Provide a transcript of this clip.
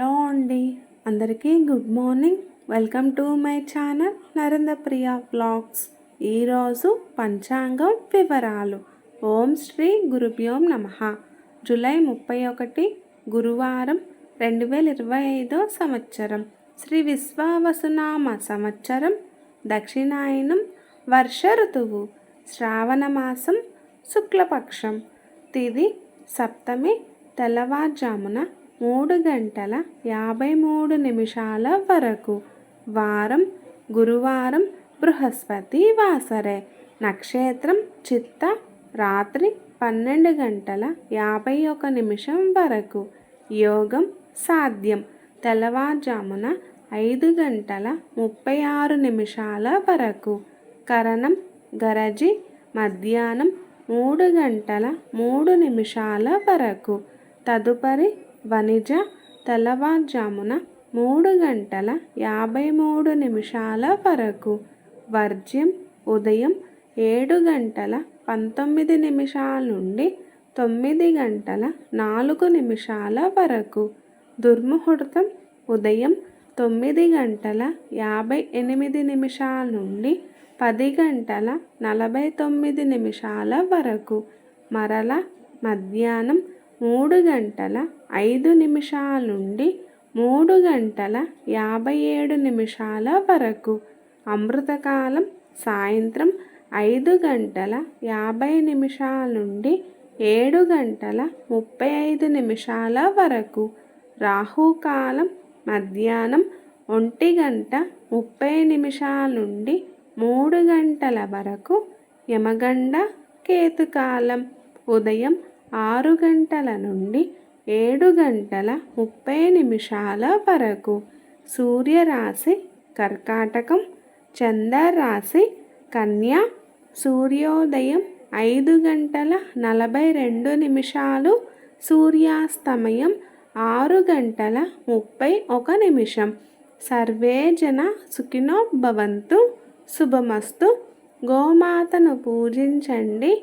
Hello అండి. అందరికీ good morning. Welcome to my channel Narendra Priya blogs ఈరోజు పంచాంగం వివరాలు. ఓం శ్రీ గురుభ్యోం నమ. జూలై ముప్పై ఒకటి గురువారం రెండు వేల ఇరవై ఐదో సంవత్సరం. శ్రీ విశ్వావసునామ సంవత్సరం దక్షిణాయనం వర్ష ఋతువు శ్రావణ మాసం శుక్లపక్షం. తిది సప్తమి తెల్లవారుజామున మూడు గంటల యాభై మూడు నిమిషాల వరకు. వారం గురువారం బృహస్పతి వాసరే. నక్షత్రం చిత్త రాత్రి పన్నెండు గంటల యాభై ఒక నిమిషం వరకు. యోగం సాధ్యం. తెల్లవారుజామున ఐదు గంటల ముప్పై ఆరు నిమిషాల వరకు. కరణం గరజి. మధ్యాహ్నం మూడు గంటల మూడు నిమిషాల వరకు. తదుపరి వనిజ తెల్లవారుజామున మూడు గంటల యాభై మూడు నిమిషాల వరకు. వర్జ్యం ఉదయం ఏడు గంటల పంతొమ్మిది నిమిషాల నుండి తొమ్మిది గంటల నాలుగు నిమిషాల వరకు. దుర్ముహూర్తం ఉదయం తొమ్మిది గంటల యాభై ఎనిమిది నిమిషాల నుండి పది గంటల నలభై తొమ్మిది నిమిషాల వరకు. మరల మధ్యాహ్నం మూడు గంటల ఐదు నిమిషాల నుండి మూడు గంటల యాభై ఏడు నిమిషాల వరకు. అమృతకాలం సాయంత్రం ఐదు గంటల యాభై నిమిషాల నుండి ఏడు గంటల ముప్పై ఐదు నిమిషాల వరకు. రాహుకాలం మధ్యాహ్నం ఒంటి గంట ముప్పై నిమిషాల నుండి మూడు గంటల వరకు యమగండ కేతుకాలం. ఉదయం ఆరు గంటల నుండి ఏడు గంటల ముప్పై నిమిషాల వరకు సూర్యరాశి కర్కాటకం చంద్రరాశి కన్య సూర్యోదయం ఐదు గంటల నలభై రెండు నిమిషాలు సూర్యాస్తమయం ఆరు గంటల ముప్పై ఒక నిమిషం. సర్వే జన సుఖినోభవంతు శుభమస్తు. గోమాతను పూజించండి.